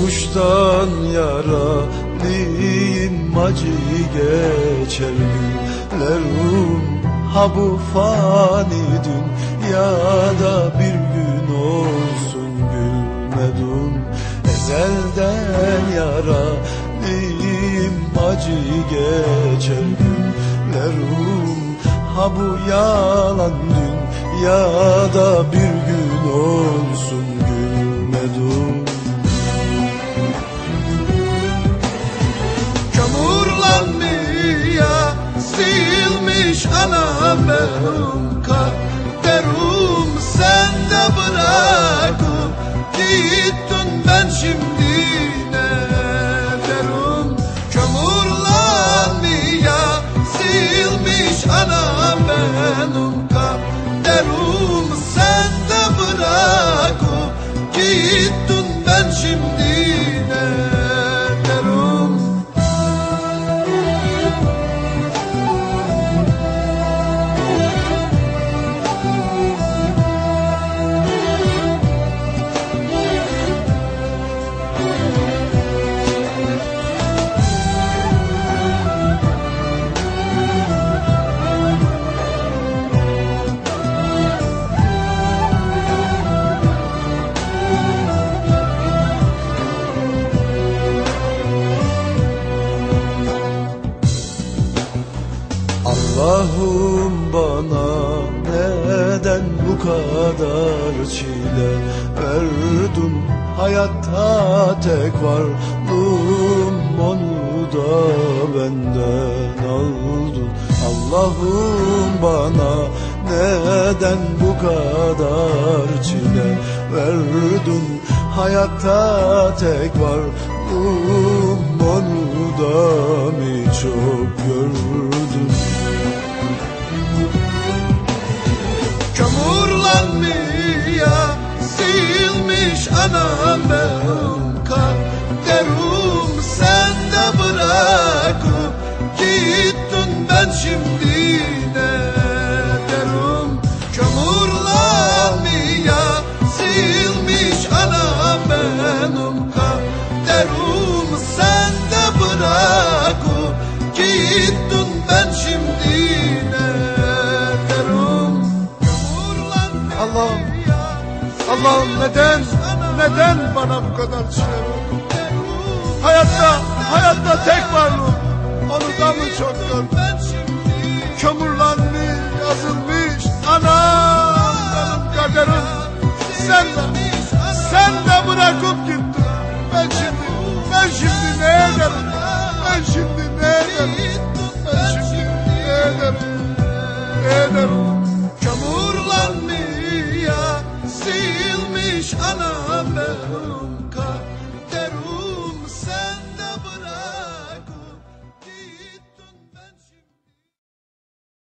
Sayılmıştan yaralıyım acı geçer günlerim. Ha bu fani dünyada bir gün olsun gülmedim Ezelden yaralıyım acı geçer günlerim. Ha bu yalan dünyada bir gün olsun gülmedim anam benim kaderim Sen de bırakıp gittin. Ben şimdi ne derim Çamurlanmaya silmiş anam benim kaderim Sen de bırakıp gittin. Ben şimdi Allah'ım bana neden bu kadar çile verdin? Hayatta tek varlığım onu da benden aldın. Allah'ım bana neden bu kadar çile verdin? Hayatta tek varlığım onu da mı çok gördün anam benim kaderim Sen de bırakıp gittin. Ben şimdi ne derim Çamurlanmaya silmiş anam benim? Kaderim Sen de bırakıp gittin. Ben şimdi ne derim Allah'ım, Allah'ım neden, neden bana bu kadar çile verdin? Hayatta, hayatta tek varlığım, onu da mı çok gördüm? Kömürlenmiş, yazılmış, anam benim kaderim. Sen de, sen de bırakıp gittin. Ben şimdi, ben şimdi ne ederim? Ben şimdi ne ederim?